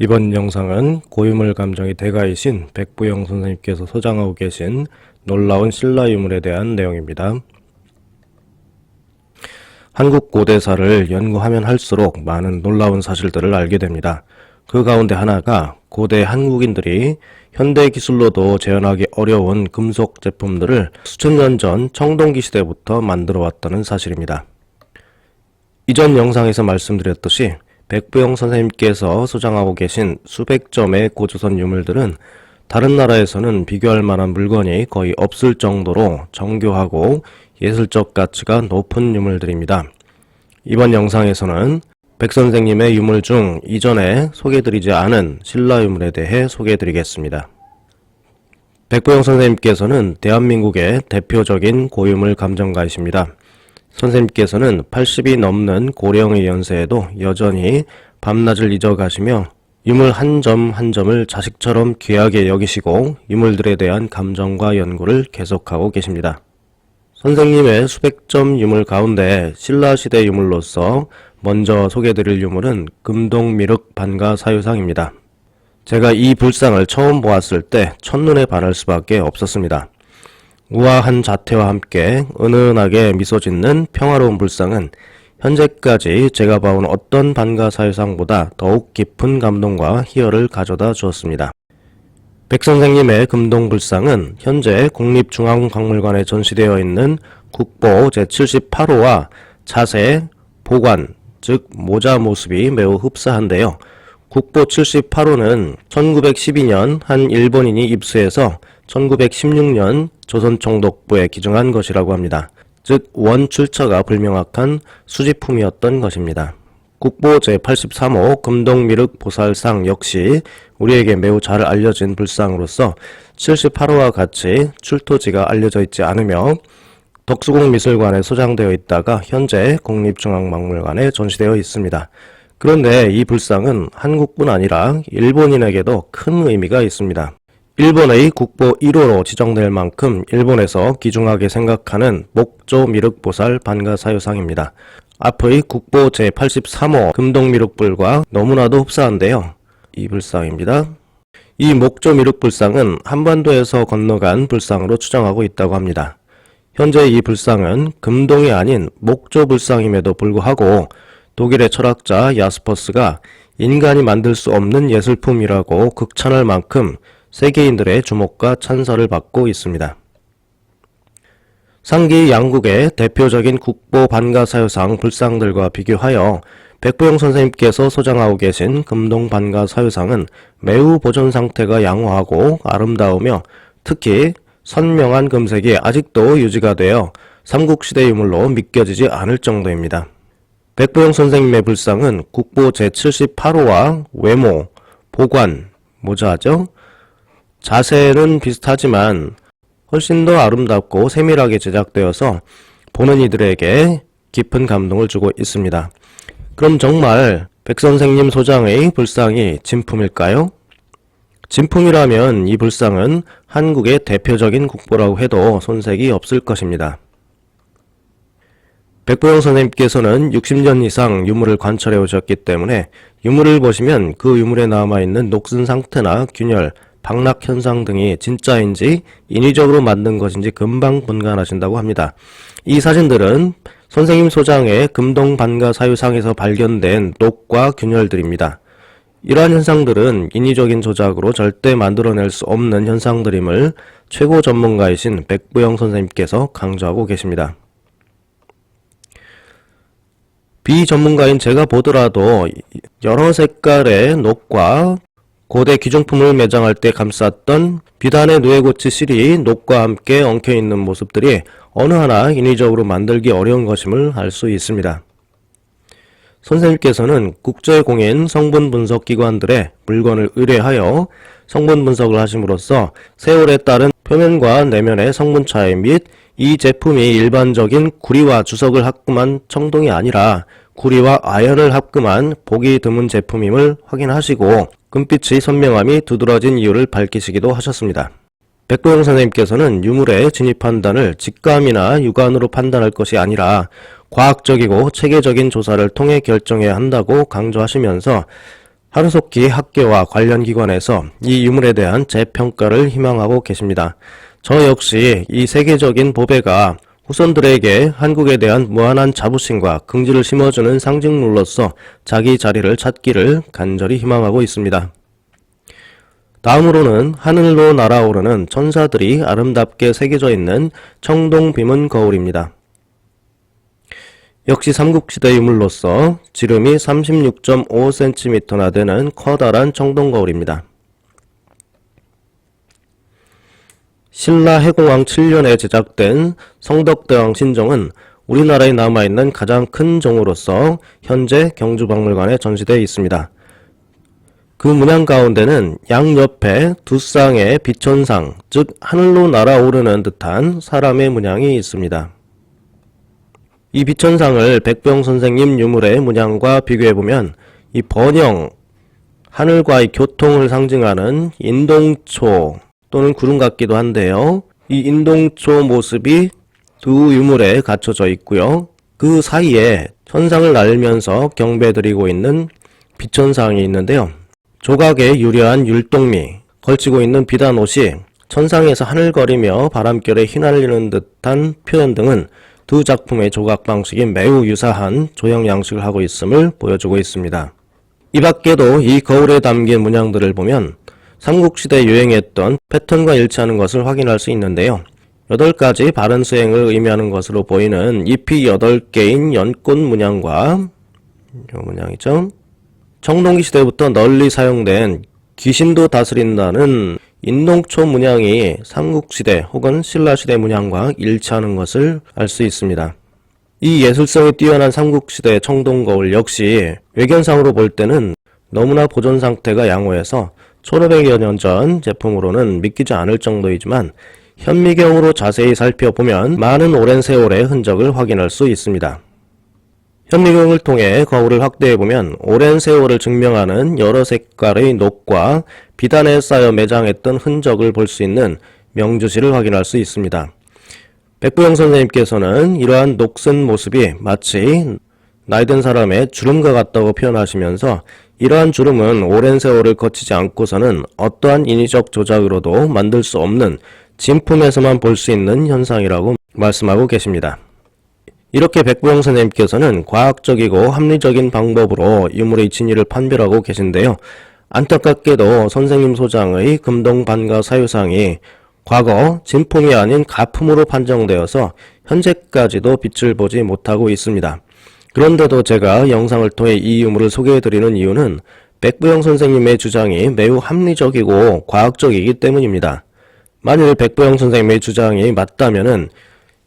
이번 영상은 고유물 감정이 대가이신 백부영 선생님께서 소장하고 계신 놀라운 신라 유물에 대한 내용입니다. 한국 고대사를 연구하면 할수록 많은 놀라운 사실들을 알게 됩니다. 그 가운데 하나가 고대 한국인들이 현대 기술로도 재현하기 어려운 금속 제품들을 수천 년 전 청동기 시대부터 만들어 왔다는 사실입니다. 이전 영상에서 말씀드렸듯이 백부영 선생님께서 소장하고 계신 수백 점의 고조선 유물들은 다른 나라에서는 비교할 만한 물건이 거의 없을 정도로 정교하고 예술적 가치가 높은 유물들입니다. 이번 영상에서는 백 선생님의 유물 중 이전에 소개드리지 않은 신라 유물에 대해 소개드리겠습니다. 백부영 선생님께서는 대한민국의 대표적인 고유물 감정가이십니다. 선생님께서는 80이 넘는 고령의 연세에도 여전히 밤낮을 잊어가시며 유물 한점한 점을 자식처럼 귀하게 여기시고 유물들에 대한 감정과 연구를 계속하고 계십니다. 선생님의 수백 점 유물 가운데 신라시대 유물로서 먼저 소개드릴 유물은 금동 미륵 반가 사유상입니다. 제가 이 불상을 처음 보았을 때 첫눈에 반할 수밖에 없었습니다. 우아한 자태와 함께 은은하게 미소 짓는 평화로운 불상은 현재까지 제가 봐온 어떤 반가 사유상보다 더욱 깊은 감동과 희열을 가져다 주었습니다. 백 선생님의 금동불상은 현재 국립중앙박물관에 전시되어 있는 국보 제78호와 자세, 보관, 즉 모자 모습이 매우 흡사한데요. 국보 78호는 1912년 한 일본인이 입수해서 1916년 조선총독부에 기증한 것이라고 합니다. 즉 원출처가 불명확한 수집품이었던 것입니다. 국보 제83호 금동미륵 보살상 역시 우리에게 매우 잘 알려진 불상으로서 78호와 같이 출토지가 알려져 있지 않으며 덕수궁 미술관에 소장되어 있다가 현재 국립중앙박물관에 전시되어 있습니다. 그런데 이 불상은 한국뿐 아니라 일본인에게도 큰 의미가 있습니다. 일본의 국보 1호로 지정될 만큼 일본에서 귀중하게 생각하는 목조 미륵보살 반가사유상입니다. 앞의 국보 제83호 금동미륵불과 너무나도 흡사한데요. 이 불상입니다. 이 목조 미륵불상은 한반도에서 건너간 불상으로 추정하고 있다고 합니다. 현재 이 불상은 금동이 아닌 목조 불상임에도 불구하고 독일의 철학자 야스퍼스가 인간이 만들 수 없는 예술품이라고 극찬할 만큼 세계인들의 주목과 찬사를 받고 있습니다. 상기 양국의 대표적인 국보 반가사유상 불상들과 비교하여 백부영 선생님께서 소장하고 계신 금동 반가사유상은 매우 보존 상태가 양호하고 아름다우며 특히 선명한 금색이 아직도 유지가 되어 삼국시대 유물로 믿겨지지 않을 정도입니다. 백부영 선생님의 불상은 국보 제78호와 외모, 보관, 모자죠? 자세는 비슷하지만 훨씬 더 아름답고 세밀하게 제작되어서 보는 이들에게 깊은 감동을 주고 있습니다. 그럼 정말 백 선생님 소장의 불상이 진품일까요? 진품이라면 이 불상은 한국의 대표적인 국보라고 해도 손색이 없을 것입니다. 백보영 선생님께서는 60년 이상 유물을 관찰해 오셨기 때문에 유물을 보시면 그 유물에 남아있는 녹슨 상태나 균열, 박락 현상 등이 진짜인지 인위적으로 만든 것인지 금방 분간하신다고 합니다. 이 사진들은 선생님 소장의 금동 반가 사유상에서 발견된 녹과 균열들입니다. 이러한 현상들은 인위적인 조작으로 절대 만들어낼 수 없는 현상들임을 최고 전문가이신 백부영 선생님께서 강조하고 계십니다. 비전문가인 제가 보더라도 여러 색깔의 녹과 고대 기종품을 매장할 때 감쌌던 비단의 누에고치 실이 녹과 함께 엉켜있는 모습들이 어느 하나 인위적으로 만들기 어려운 것임을 알 수 있습니다. 선생님께서는 국제공인 성분 분석 기관들의 물건을 의뢰하여 성분 분석을 하심으로써 세월에 따른 표면과 내면의 성분 차이 및 이 제품이 일반적인 구리와 주석을 합금한 청동이 아니라 구리와 아연을 합금한 보기 드문 제품임을 확인하시고 금빛의 선명함이 두드러진 이유를 밝히시기도 하셨습니다. 백도영 선생님께서는 유물의 진입 판단을 직감이나 육안으로 판단할 것이 아니라 과학적이고 체계적인 조사를 통해 결정해야 한다고 강조하시면서 하루속히 학계와 관련 기관에서 이 유물에 대한 재평가를 희망하고 계십니다. 저 역시 이 세계적인 보배가 후손들에게 한국에 대한 무한한 자부심과 긍지를 심어주는 상징물로서 자기 자리를 찾기를 간절히 희망하고 있습니다. 다음으로는 하늘로 날아오르는 천사들이 아름답게 새겨져 있는 청동 비문 거울입니다. 역시 삼국시대 유물로서 지름이 36.5cm나 되는 커다란 청동 거울입니다. 신라 해공왕 7년에 제작된 성덕대왕 신정은 우리나라에 남아있는 가장 큰 정으로서 현재 경주박물관에 전시되어 있습니다. 그 문양 가운데는 양옆에 두 쌍의 비천상, 즉 하늘로 날아오르는 듯한 사람의 문양이 있습니다. 이 비천상을 백병 선생님 유물의 문양과 비교해보면 이 번영, 하늘과의 교통을 상징하는 인동초 또는 구름 같기도 한데요. 이 인동초 모습이 두 유물에 갖춰져 있고요. 그 사이에 천상을 날면서 경배드리고 있는 비천상이 있는데요. 조각에 유려한 율동미, 걸치고 있는 비단 옷이 천상에서 하늘거리며 바람결에 휘날리는 듯한 표현 등은 두 작품의 조각 방식이 매우 유사한 조형 양식을 하고 있음을 보여주고 있습니다. 이 밖에도 이 거울에 담긴 문양들을 보면 삼국시대 유행했던 패턴과 일치하는 것을 확인할 수 있는데요. 8가지 바른 수행을 의미하는 것으로 보이는 잎이 8개인 연꽃 문양과 이 문양이죠. 청동기 시대부터 널리 사용된 귀신도 다스린다는 인동초 문양이 삼국시대 혹은 신라시대 문양과 일치하는 것을 알 수 있습니다. 이 예술성이 뛰어난 삼국시대 청동거울 역시 외견상으로 볼 때는 너무나 보존 상태가 양호해서 1500여 년 전 제품으로는 믿기지 않을 정도이지만 현미경으로 자세히 살펴보면 많은 오랜 세월의 흔적을 확인할 수 있습니다. 현미경을 통해 거울을 확대해보면 오랜 세월을 증명하는 여러 색깔의 녹과 비단에 쌓여 매장했던 흔적을 볼 수 있는 명주실을 확인할 수 있습니다. 백부영 선생님께서는 이러한 녹슨 모습이 마치 나이든 사람의 주름과 같다고 표현하시면서 이러한 주름은 오랜 세월을 거치지 않고서는 어떠한 인위적 조작으로도 만들 수 없는 진품에서만 볼 수 있는 현상이라고 말씀하고 계십니다. 이렇게 백부영 선생님께서는 과학적이고 합리적인 방법으로 유물의 진위를 판별하고 계신데요. 안타깝게도 선생님 소장의 금동 반가 사유상이 과거 진품이 아닌 가품으로 판정되어서 현재까지도 빛을 보지 못하고 있습니다. 그런데도 제가 영상을 통해 이 유물을 소개해드리는 이유는 백부영 선생님의 주장이 매우 합리적이고 과학적이기 때문입니다. 만일 백부영 선생님의 주장이 맞다면은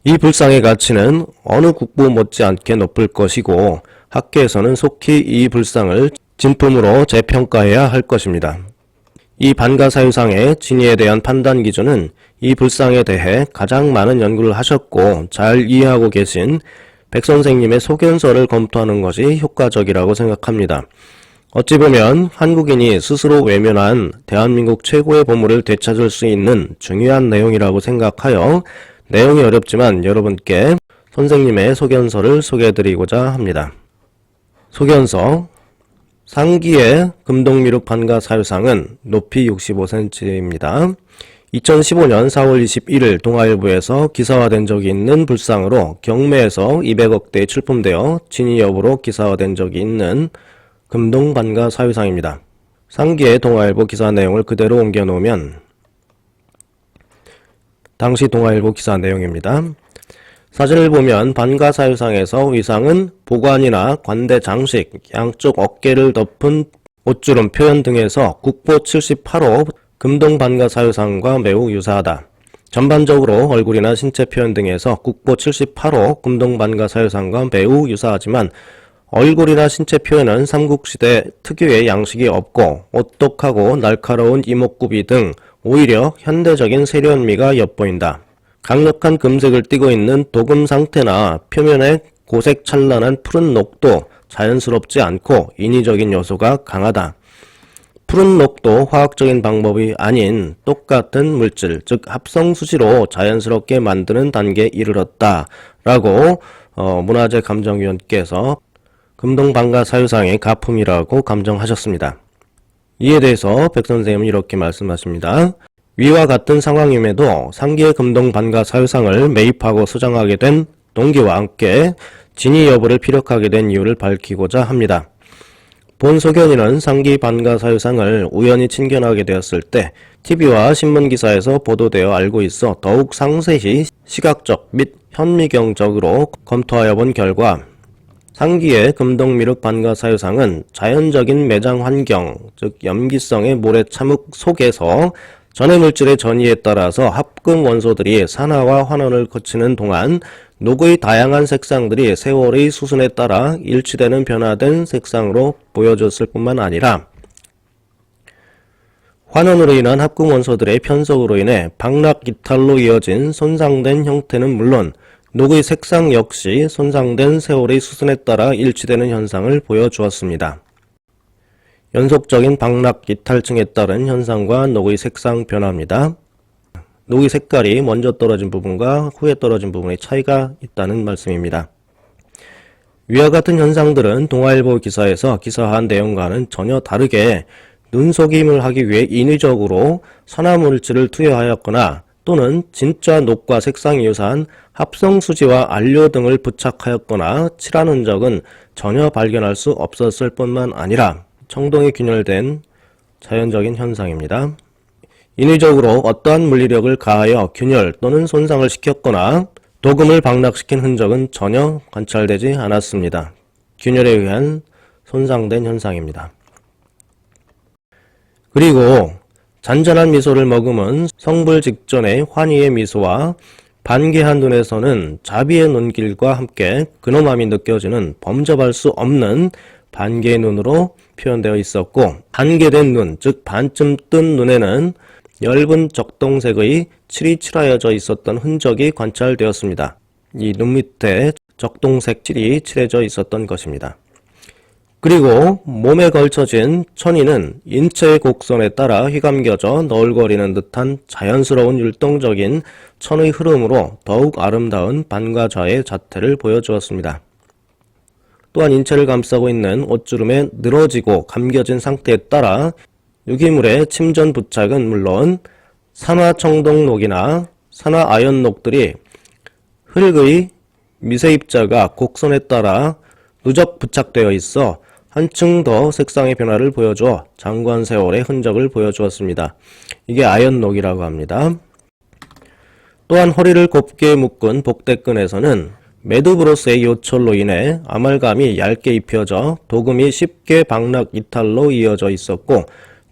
이 불상의 가치는 어느 국보 못지않게 높을 것이고 학계에서는 속히 이 불상을 진품으로 재평가해야 할 것입니다. 이 반가사유상의 진위에 대한 판단 기준은 이 불상에 대해 가장 많은 연구를 하셨고 잘 이해하고 계신 백 선생님의 소견서를 검토하는 것이 효과적이라고 생각합니다. 어찌 보면 한국인이 스스로 외면한 대한민국 최고의 보물을 되찾을 수 있는 중요한 내용이라고 생각하여 내용이 어렵지만 여러분께 선생님의 소견서를 소개해드리고자 합니다. 소견서 상기의 금동미륵 반가 사유상은 높이 65cm입니다. 2015년 4월 21일 동아일보에서 기사화된 적이 있는 불상으로 경매에서 200억대에 출품되어 진위 여부로 기사화된 적이 있는 금동 반가 사유상입니다. 상기의 동아일보 기사 내용을 그대로 옮겨 놓으면 당시 동아일보 기사 내용입니다. 사진을 보면 반가 사유상에서 위상은 보관이나 관대 장식, 양쪽 어깨를 덮은 옷주름 표현 등에서 국보 78호 금동 반가 사유상과 매우 유사하다. 전반적으로 얼굴이나 신체 표현 등에서 국보 78호 금동 반가 사유상과 매우 유사하지만 얼굴이나 신체 표현은 삼국시대 특유의 양식이 없고 오똑하고 날카로운 이목구비 등 오히려 현대적인 세련미가 엿보인다. 강력한 금색을 띠고 있는 도금 상태나 표면에 고색 찬란한 푸른 녹도 자연스럽지 않고 인위적인 요소가 강하다. 푸른 녹도 화학적인 방법이 아닌 똑같은 물질, 즉 합성 수시로 자연스럽게 만드는 단계에 이르렀다. 라고 어, 문화재 감정위원께서 금동방가 사유상의 가품이라고 감정하셨습니다. 이에 대해서 백 선생님은 이렇게 말씀하십니다. 위와 같은 상황임에도 상기의 금동 반가 사유상을 매입하고 소장하게 된 동기와 함께 진위 여부를 피력하게 된 이유를 밝히고자 합니다. 본 소견인은 상기 반가 사유상을 우연히 친견하게 되었을 때 TV와 신문 기사에서 보도되어 알고 있어 더욱 상세히 시각적 및 현미경적으로 검토하여 본 결과 상기의 금동미륵 반가 사유상은 자연적인 매장 환경, 즉 염기성의 모래 참흙 속에서 전해 물질의 전이에 따라서 합금 원소들이 산화와 환원을 거치는 동안 녹의 다양한 색상들이 세월의 수순에 따라 일치되는 변화된 색상으로 보여줬을 뿐만 아니라 환원으로 인한 합금 원소들의 편속으로 인해 방락 이탈로 이어진 손상된 형태는 물론 녹의 색상 역시 손상된 세월의 수순에 따라 일치되는 현상을 보여주었습니다. 연속적인 방락 이탈층에 따른 현상과 녹의 색상 변화입니다. 녹의 색깔이 먼저 떨어진 부분과 후에 떨어진 부분의 차이가 있다는 말씀입니다. 위와 같은 현상들은 동아일보 기사에서 기사한 내용과는 전혀 다르게 눈 속임을 하기 위해 인위적으로 산화물질을 투여하였거나 또는 진짜 녹과 색상이 유사한 합성수지와 안료 등을 부착하였거나 칠한 흔적은 전혀 발견할 수 없었을 뿐만 아니라 청동이 균열된 자연적인 현상입니다. 인위적으로 어떠한 물리력을 가하여 균열 또는 손상을 시켰거나 도금을 방락시킨 흔적은 전혀 관찰되지 않았습니다. 균열에 의한 손상된 현상입니다. 그리고 잔잔한 미소를 머금은 성불 직전의 환희의 미소와 반개한 눈에서는 자비의 눈길과 함께 근엄함이 느껴지는 범접할 수 없는 반개의 눈으로 표현되어 있었고 반개된 눈, 즉 반쯤 뜬 눈에는 엷은 적동색의 칠이 칠하여져 있었던 흔적이 관찰되었습니다. 이 눈 밑에 적동색 칠이 칠해져 있었던 것입니다. 그리고 몸에 걸쳐진 천이는 인체의 곡선에 따라 휘감겨져 너울거리는 듯한 자연스러운 율동적인 천의 흐름으로 더욱 아름다운 반과좌의 자태를 보여주었습니다. 또한 인체를 감싸고 있는 옷주름에 늘어지고 감겨진 상태에 따라 유기물의 침전 부착은 물론 산화청동록이나 산화아연록들이 흙의 미세입자가 곡선에 따라 누적 부착되어 있어 한층 더 색상의 변화를 보여줘 장관 세월의 흔적을 보여주었습니다. 이게 아연록이라고 합니다. 또한 허리를 곱게 묶은 복대끈에서는 매듭으로서의 요철로 인해 아말감이 얇게 입혀져 도금이 쉽게 방락 이탈로 이어져 있었고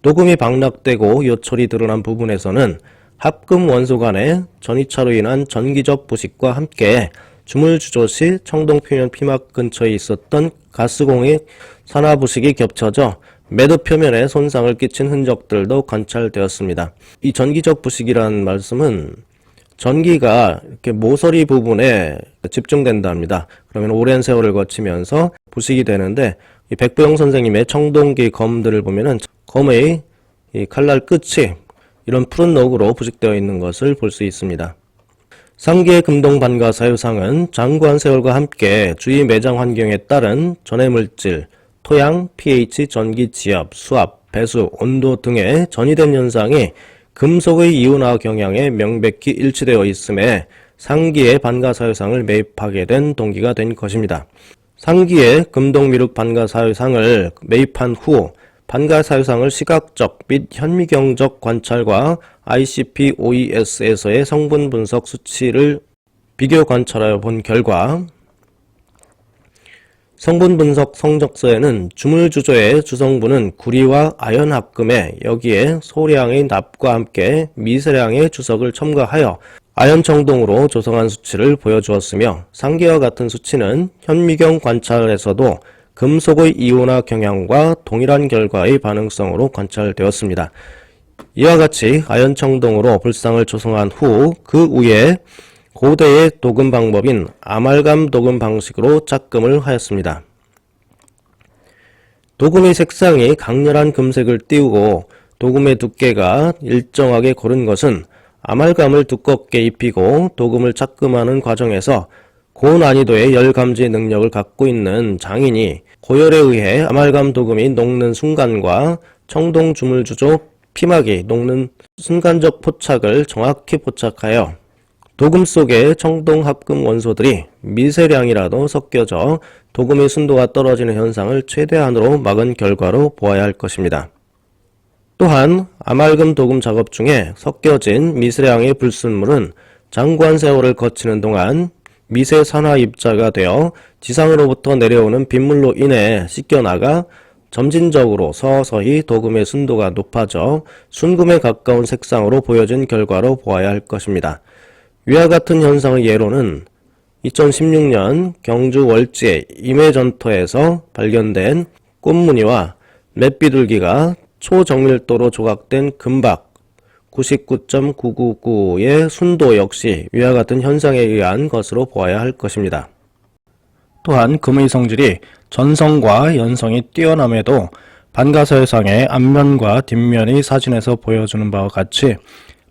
도금이 방락되고 요철이 드러난 부분에서는 합금 원소 간의 전이차로 인한 전기적 부식과 함께 주물주조 시 청동표면 피막 근처에 있었던 가스공의 산화 부식이 겹쳐져 매듭 표면에 손상을 끼친 흔적들도 관찰되었습니다. 이 전기적 부식이라는 말씀은 전기가 이렇게 모서리 부분에 집중된답니다. 그러면 오랜 세월을 거치면서 부식이 되는데 이 백보영 선생님의 청동기 검들을 보면은 검의 이 칼날 끝이 이런 푸른 녹으로 부식되어 있는 것을 볼 수 있습니다. 상계 금동 반가 사유상은 장구한 세월과 함께 주위 매장 환경에 따른 전해물질, 토양, pH, 전기 지압, 수압, 배수, 온도 등의 전이된 현상이 금속의 이온화 경향에 명백히 일치되어 있음에 상기의 반가 사유상을 매입하게 된 동기가 된 것입니다. 상기의 금동미륵 반가 사유상을 매입한 후 반가 사유상을 시각적 및 현미경적 관찰과 ICP OES에서의 성분 분석 수치를 비교 관찰하여 본 결과 성분 분석 성적서에는 주물주조의 주성분은 구리와 아연 합금에 여기에 소량의 납과 함께 미세량의 주석을 첨가하여 아연 청동으로 조성한 수치를 보여주었으며 상계와 같은 수치는 현미경 관찰에서도 금속의 이온화 경향과 동일한 결과의 반응성으로 관찰되었습니다. 이와 같이 아연청동으로 불상을 조성한 후 그 위에 고대의 도금 방법인 아말감 도금 방식으로 짝금을 하였습니다. 도금의 색상이 강렬한 금색을 띄우고 도금의 두께가 일정하게 고른 것은 아말감을 두껍게 입히고 도금을 짝금하는 과정에서 고난이도의 열 감지 능력을 갖고 있는 장인이 고열에 의해 아말감 도금이 녹는 순간과 청동 주물주조 피막이 녹는 순간적 포착을 정확히 포착하여 도금 속의 청동 합금 원소들이 미세량이라도 섞여져 도금의 순도가 떨어지는 현상을 최대한으로 막은 결과로 보아야 할 것입니다. 또한 아말금 도금 작업 중에 섞여진 미세량의 불순물은 장관 세월을 거치는 동안 미세 산화 입자가 되어 지상으로부터 내려오는 빗물로 인해 씻겨나가 점진적으로 서서히 도금의 순도가 높아져 순금에 가까운 색상으로 보여진 결과로 보아야 할 것입니다. 위와 같은 현상의 예로는 2016년 경주 월지의 임해전터에서 발견된 꽃무늬와 맷비둘기가 초정밀도로 조각된 금박 99.999의 순도 역시 위와 같은 현상에 의한 것으로 보아야 할 것입니다. 또한 금의 성질이 전성과 연성이 뛰어남에도 반가서해상의 앞면과 뒷면이 사진에서 보여주는 바와 같이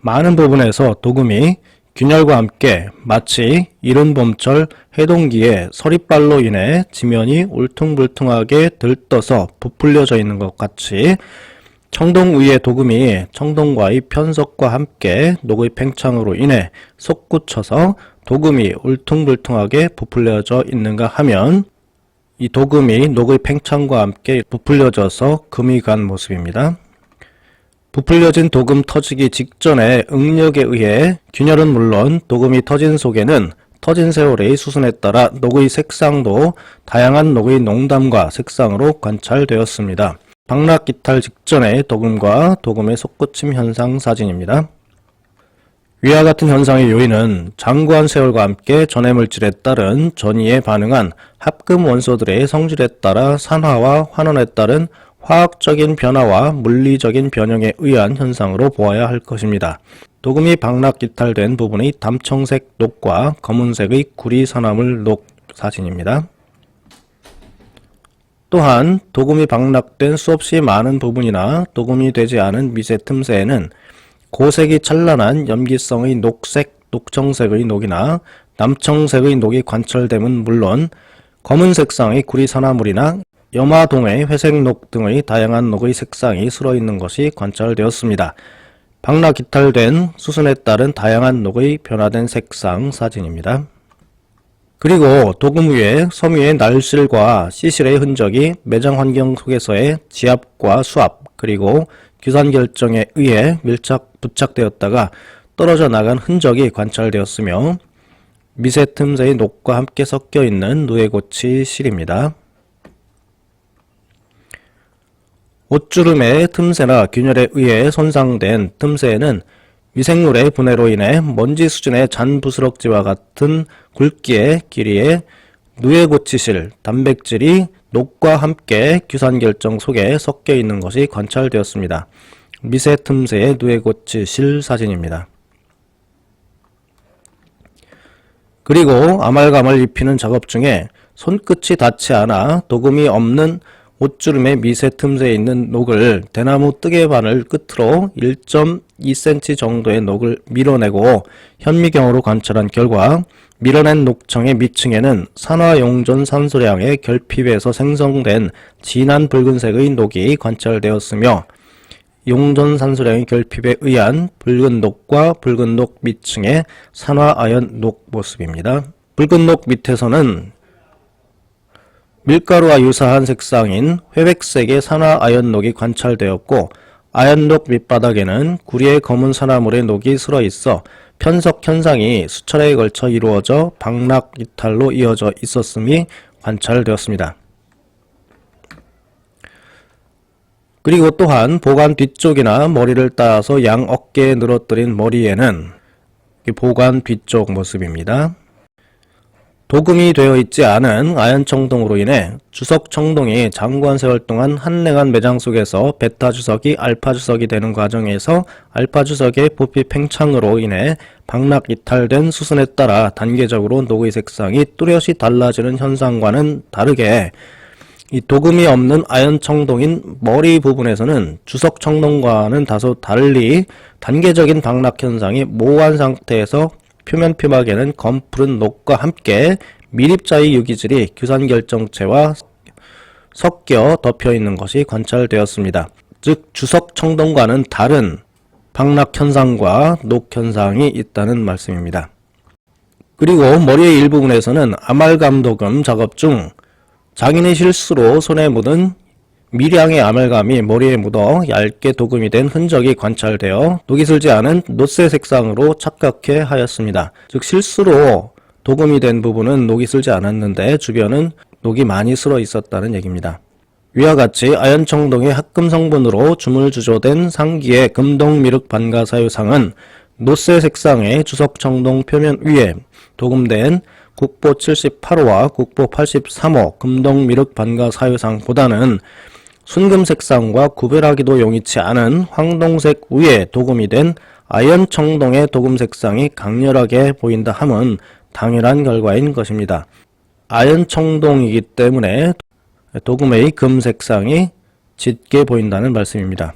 많은 부분에서 도금이 균열과 함께 마치 이른 봄철 해동기에 서리발로 인해 지면이 울퉁불퉁하게 들떠서 부풀려져 있는 것 같이 청동 위의 도금이 청동과의 편석과 함께 녹의 팽창으로 인해 솟구쳐서 도금이 울퉁불퉁하게 부풀려져 있는가 하면 이 도금이 녹의 팽창과 함께 부풀려져서 금이 간 모습입니다. 부풀려진 도금 터지기 직전에 응력에 의해 균열은 물론 도금이 터진 속에는 터진 세월의 수순에 따라 녹의 색상도 다양한 녹의 농담과 색상으로 관찰되었습니다. 방락 기탈 직전의 도금과 도금의 솟구침 현상 사진입니다. 위와 같은 현상의 요인은 장구한 세월과 함께 전해물질에 따른 전이에 반응한 합금 원소들의 성질에 따라 산화와 환원에 따른 화학적인 변화와 물리적인 변형에 의한 현상으로 보아야 할 것입니다. 도금이 방락 기탈된 부분의 담청색 녹과 검은색의 구리 산화물 녹 사진입니다. 또한 도금이 방락된 수없이 많은 부분이나 도금이 되지 않은 미세 틈새에는 고색이 찬란한 염기성의 녹색, 녹청색의 녹이나 남청색의 녹이 관찰됨은 물론 검은 색상의 구리 산화물이나 염화동의 회색녹 등의 다양한 녹의 색상이 술어 있는 것이 관찰되었습니다. 방락 기탈된 수순에 따른 다양한 녹의 변화된 색상 사진입니다. 그리고 도금 위에 섬 위의 날실과 시실의 흔적이 매장 환경 속에서의 지압과 수압 그리고 규산 결정에 의해 밀착 부착되었다가 떨어져 나간 흔적이 관찰되었으며 미세 틈새의 녹과 함께 섞여 있는 누에고치 실입니다. 옷주름의 틈새나 균열에 의해 손상된 틈새에는 미생물의 분해로 인해 먼지 수준의 잔 부스럭지와 같은 굵기의 길이의 누에고치실 단백질이 녹과 함께 규산 결정 속에 섞여 있는 것이 관찰되었습니다. 미세 틈새의 누에고치실 사진입니다. 그리고 아말감을 입히는 작업 중에 손끝이 닿지 않아 도금이 없는 옷주름의 미세 틈새에 있는 녹을 대나무 뜨개바늘 끝으로 1.2cm 정도의 녹을 밀어내고 현미경으로 관찰한 결과 밀어낸 녹청의 밑층에는 산화용존 산소량의 결핍에서 생성된 진한 붉은색의 녹이 관찰되었으며 용존 산소량의 결핍에 의한 붉은 녹과 붉은 녹 밑층의 산화아연 녹 모습입니다. 붉은 녹 밑에서는 밀가루와 유사한 색상인 회백색의 산화 아연녹이 관찰되었고 아연녹 밑바닥에는 구리의 검은 산화물의 녹이 슬어 있어 편석 현상이 수차례에 걸쳐 이루어져 방락 이탈로 이어져 있었음이 관찰되었습니다. 그리고 또한 보관 뒤쪽이나 머리를 따서 양 어깨에 늘어뜨린 머리에는 보관 뒤쪽 모습입니다. 도금이 되어 있지 않은 아연청동으로 인해 주석청동이 장구한 세월 동안 한랭한 매장 속에서 베타 주석이 알파 주석이 되는 과정에서 알파 주석의 부피 팽창으로 인해 방락 이탈된 수순에 따라 단계적으로 녹의 색상이 뚜렷이 달라지는 현상과는 다르게 이 도금이 없는 아연청동인 머리 부분에서는 주석청동과는 다소 달리 단계적인 방락 현상이 모호한 상태에서 표면 피막에는 검푸른 녹과 함께 미립자의 유기질이 규산 결정체와 섞여 덮여 있는 것이 관찰되었습니다. 즉 주석 청동과는 다른 방락 현상과 녹 현상이 있다는 말씀입니다. 그리고 머리의 일부분에서는 아말감 도금 작업 중 장인의 실수로 손에 묻은 미량의 아말감이 머리에 묻어 얇게 도금이 된 흔적이 관찰되어 녹이 슬지 않은 노쇠 색상으로 착각해 하였습니다. 즉 실수로 도금이 된 부분은 녹이 슬지 않았는데 주변은 녹이 많이 슬어 있었다는 얘기입니다. 위와 같이 아연청동의 합금 성분으로 주물주조된 상기의 금동미륵 반가사유상은 노쇠 색상의 주석청동 표면 위에 도금된 국보 78호와 국보 83호 금동미륵 반가사유상보다는 순금 색상과 구별하기도 용이치 않은 황동색 위에 도금이 된 아연 청동의 도금 색상이 강렬하게 보인다 함은 당연한 결과인 것입니다. 아연 청동이기 때문에 도금의 금 색상이 짙게 보인다는 말씀입니다.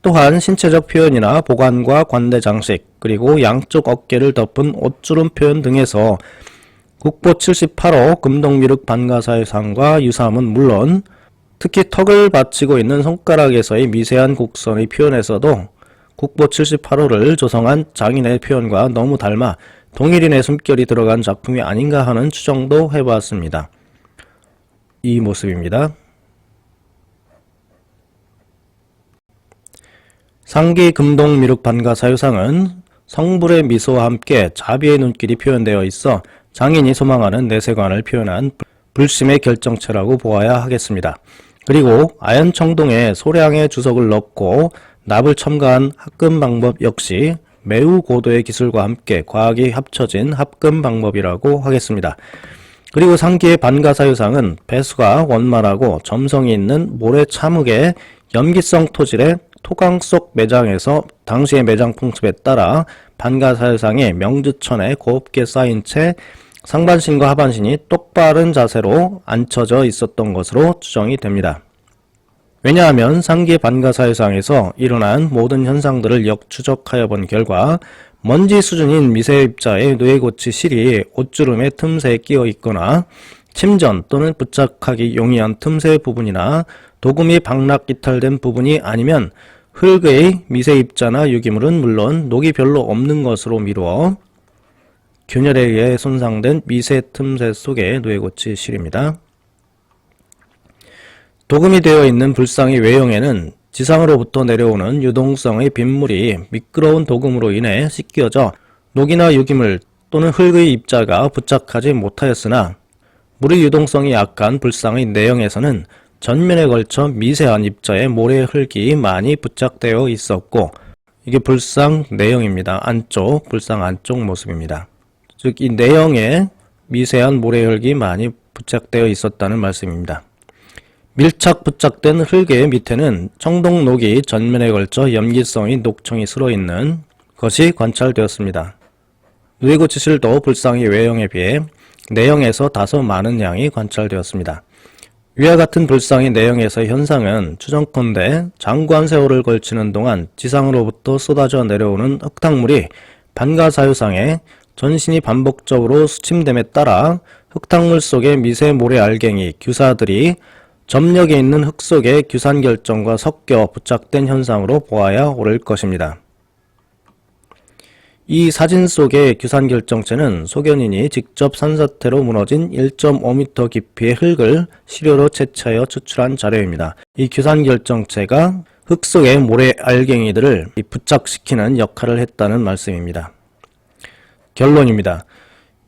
또한 신체적 표현이나 보관과 관대 장식, 그리고 양쪽 어깨를 덮은 옷주름 표현 등에서 국보 78호 금동미륵 반가사의 상과 유사함은 물론 특히 턱을 받치고 있는 손가락에서의 미세한 곡선의 표현에서도 국보 78호를 조성한 장인의 표현과 너무 닮아 동일인의 숨결이 들어간 작품이 아닌가 하는 추정도 해봤습니다. 이 모습입니다. 상기 금동 미륵 반가 사유상은 성불의 미소와 함께 자비의 눈길이 표현되어 있어 장인이 소망하는 내세관을 표현한 불심의 결정체라고 보아야 하겠습니다. 그리고 아연청동에 소량의 주석을 넣고 납을 첨가한 합금 방법 역시 매우 고도의 기술과 함께 과학이 합쳐진 합금 방법이라고 하겠습니다. 그리고 상기의 반가사유상은 배수가 원만하고 점성이 있는 모래 참흑의 염기성 토질의 토강 속 매장에서 당시의 매장 풍습에 따라 반가사유상의 명주천에 곱게 쌓인 채 상반신과 하반신이 똑바른 자세로 앉혀져 있었던 것으로 추정이 됩니다. 왜냐하면 상기 반가사유상에서 일어난 모든 현상들을 역추적하여 본 결과 먼지 수준인 미세 입자의 뇌고치 실이 옷주름의 틈새에 끼어 있거나 침전 또는 부착하기 용이한 틈새 부분이나 도금이 방락 이탈된 부분이 아니면 흙의 미세 입자나 유기물은 물론 녹이 별로 없는 것으로 미루어 균열에 의해 손상된 미세 틈새 속의 뇌고치 실입니다. 도금이 되어 있는 불상의 외형에는 지상으로부터 내려오는 유동성의 빗물이 미끄러운 도금으로 인해 씻겨져 녹이나 유기물 또는 흙의 입자가 부착하지 못하였으나 물의 유동성이 약한 불상의 내형에서는 전면에 걸쳐 미세한 입자에 모래 흙이 많이 부착되어 있었고 이게 불상 내형입니다. 안쪽, 불상 안쪽 모습입니다. 즉 이 내형에 미세한 모래 흙이 많이 부착되어 있었다는 말씀입니다. 밀착 부착된 흙의 밑에는 청동록이 전면에 걸쳐 염기성이 녹청이 슬어 있는 것이 관찰되었습니다. 뇌고치실도 불상의 외형에 비해 내형에서 다소 많은 양이 관찰되었습니다. 위와 같은 불상의 내형에서의 현상은 추정컨대 장관 세월을 걸치는 동안 지상으로부터 쏟아져 내려오는 흙탕물이 반가사유상에 전신이 반복적으로 수침됨에 따라 흙탕물 속의 미세 모래 알갱이, 규사들이 점력에 있는 흙 속에 규산 결정과 섞여 부착된 현상으로 보아야 옳을 것입니다. 이 사진 속의 규산 결정체는 소견인이 직접 산사태로 무너진 1.5m 깊이의 흙을 시료로 채취하여 추출한 자료입니다. 이 규산 결정체가 흙 속의 모래 알갱이들을 부착시키는 역할을 했다는 말씀입니다. 결론입니다.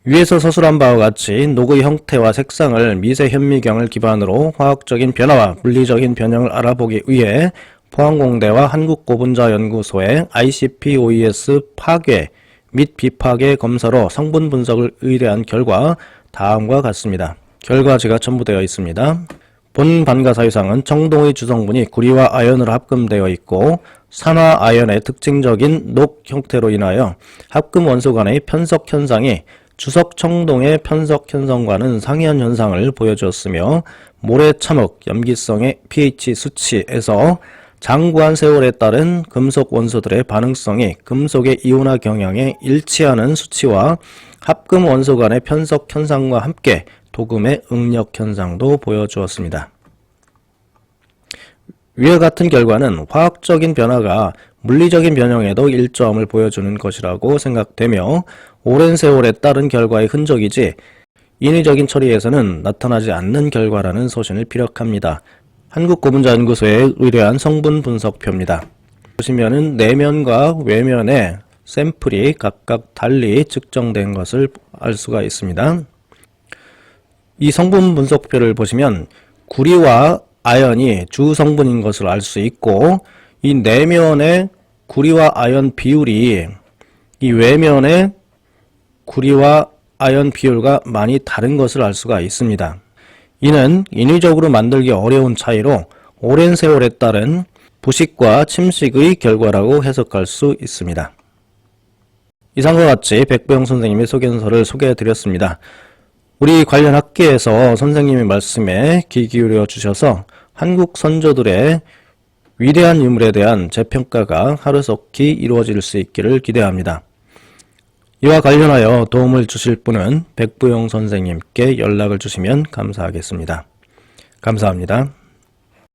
위에서 서술한 바와 같이 녹의 형태와 색상을 미세 현미경을 기반으로 화학적인 변화와 물리적인 변형을 알아보기 위해 포항공대와 한국고분자연구소의 ICP-OES 파괴 및 비파괴 검사로 성분 분석을 의뢰한 결과 다음과 같습니다. 결과지가 첨부되어 있습니다. 본 반가사유상은 청동의 주성분이 구리와 아연으로 합금되어 있고 산화 아연의 특징적인 녹 형태로 인하여 합금 원소 간의 편석 현상이 주석 청동의 편석 현상과는 상이한 현상을 보여주었으며 모래 참흑 염기성의 pH 수치에서 장구한 세월에 따른 금속 원소들의 반응성이 금속의 이온화 경향에 일치하는 수치와 합금 원소 간의 편석 현상과 함께 도금의 응력 현상도 보여주었습니다. 위와 같은 결과는 화학적인 변화가 물리적인 변형에도 일조함을 보여주는 것이라고 생각되며 오랜 세월에 따른 결과의 흔적이지 인위적인 처리에서는 나타나지 않는 결과라는 소신을 피력합니다. 한국고분자연구소의 의뢰한 성분 분석표입니다. 보시면은 내면과 외면에 샘플이 각각 달리 측정된 것을 알 수가 있습니다. 이 성분 분석표를 보시면 구리와 아연이 주 성분인 것을 알 수 있고 이 내면의 구리와 아연 비율이 이 외면의 구리와 아연 비율과 많이 다른 것을 알 수가 있습니다. 이는 인위적으로 만들기 어려운 차이로 오랜 세월에 따른 부식과 침식의 결과라고 해석할 수 있습니다. 이상과 같이 백보영 선생님의 소견서를 소개해 드렸습니다. 우리 관련 학계에서 선생님의 말씀에 귀 기울여 주셔서 한국 선조들의 위대한 유물에 대한 재평가가 하루속히 이루어질 수 있기를 기대합니다. 이와 관련하여 도움을 주실 분은 백부용 선생님께 연락을 주시면 감사하겠습니다. 감사합니다.